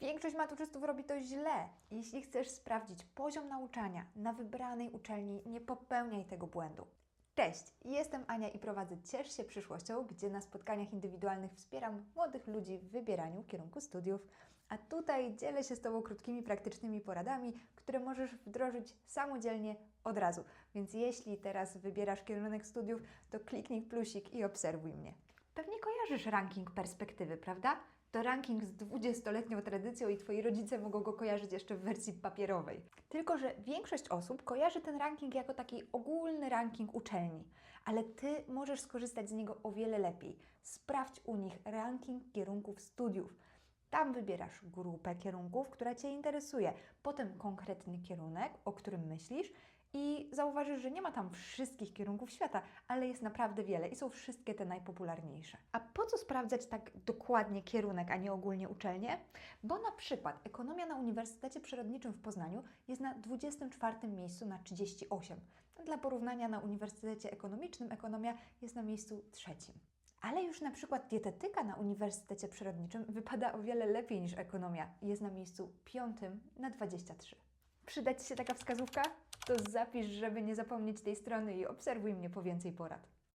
Większość maturzystów robi to źle. Jeśli chcesz sprawdzić poziom nauczania na wybranej uczelni, nie popełniaj tego błędu. Cześć, jestem Ania i prowadzę Ciesz się przyszłością, gdzie na spotkaniach indywidualnych wspieram młodych ludzi w wybieraniu kierunku studiów. A tutaj dzielę się z Tobą krótkimi, praktycznymi poradami, które możesz wdrożyć samodzielnie od razu. Więc jeśli teraz wybierasz kierunek studiów, to kliknij plusik i obserwuj mnie. Pewnie kojarzysz ranking perspektywy, prawda? To ranking z 20-letnią tradycją i Twoi rodzice mogą go kojarzyć jeszcze w wersji papierowej. Tylko, że większość osób kojarzy ten ranking jako taki ogólny ranking uczelni, ale Ty możesz skorzystać z niego o wiele lepiej. Sprawdź u nich ranking kierunków studiów. Tam wybierasz grupę kierunków, która Cię interesuje, potem konkretny kierunek, o którym myślisz i zauważysz, że nie ma tam wszystkich kierunków świata, ale jest naprawdę wiele i są wszystkie te najpopularniejsze. A po co sprawdzać tak dokładnie kierunek, a nie ogólnie uczelnię? Bo na przykład ekonomia na Uniwersytecie Przyrodniczym w Poznaniu jest na 24 miejscu na 38. Dla porównania na Uniwersytecie Ekonomicznym ekonomia jest na miejscu trzecim. Ale już na przykład dietetyka na Uniwersytecie Przyrodniczym wypada o wiele lepiej niż ekonomia jest na miejscu piątym na 23. Przyda Ci się taka wskazówka? To zapisz, żeby nie zapomnieć tej strony i obserwuj mnie po więcej porad.